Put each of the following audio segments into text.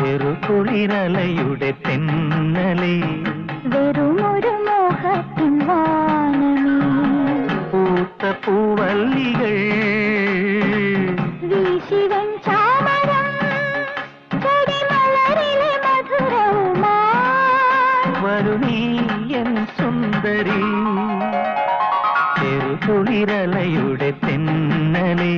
ചെറുകുളിരലയുടെ തെന്നലേ. വെറുമൊരു മോഹത്തിൻ വാനമേ. പൂത്ത പൂവല്ലികൾ വീശിവൻ വരുണീയൻ സുന്ദരി ചെറുകുളിരലയുടെ തെന്നലേ.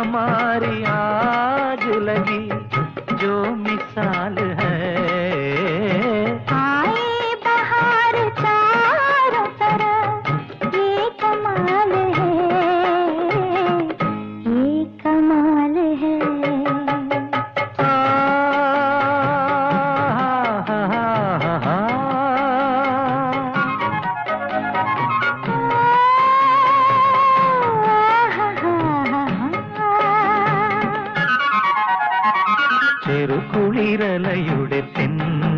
हमारी आज लगी जो मिसाल ചെറുകുളിരലയുടെ തെന്നലേ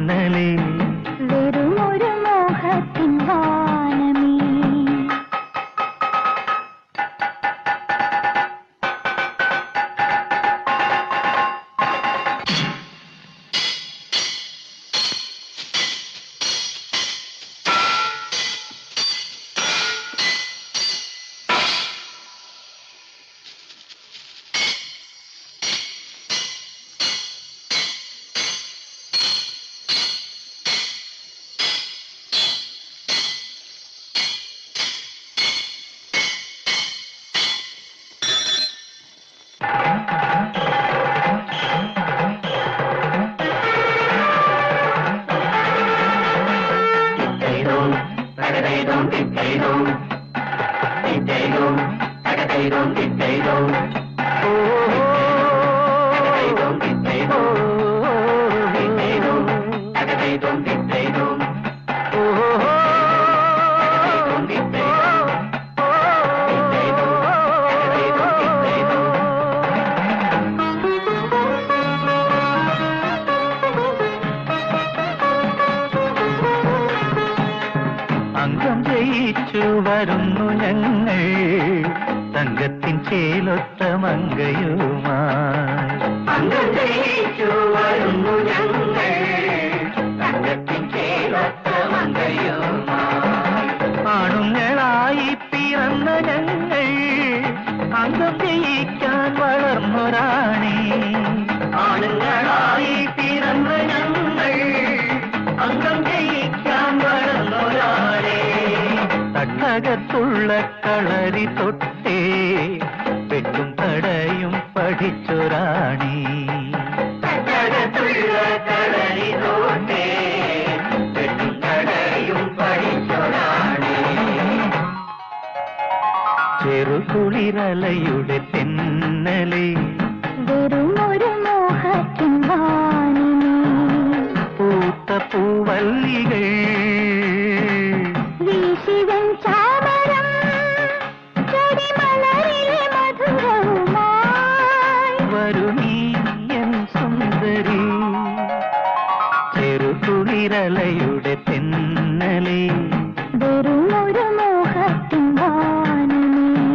diddle, diddle, diddle, diddle, diddle, diddle, diddle, diddle, ജയിച്ചു വരുന്നു ഞങ്ങൾ. തങ്കത്തിൻ ചേലൊത്ത മങ്കയുമായി ജയിച്ചു വരുന്നു ഞങ്ങൾ. തങ്കത്തിൻ ചേലൊത്ത മങ്കയുമായി ആണുങ്ങളായി പിറന്ന ഞങ്ങൾ. അംഗം ജയിക്കാൻ വളർന്നൊരാണി. തട്ടകത്തുള്ള കളരി തൊട്ടേ പെട്ടും തടയും പഠിച്ചൊരാണി. തട്ടകത്തുള്ള കളരി തൊട്ടേ തടയും പഠിച്ചൊരാണി. ചെറുകുളിരലയുടെ തെന്നലേ വെറുമൊരു തിരളയുടെ തെന്നലേ. വെറുമൊരു മോഹത്തിൻ വാനമേ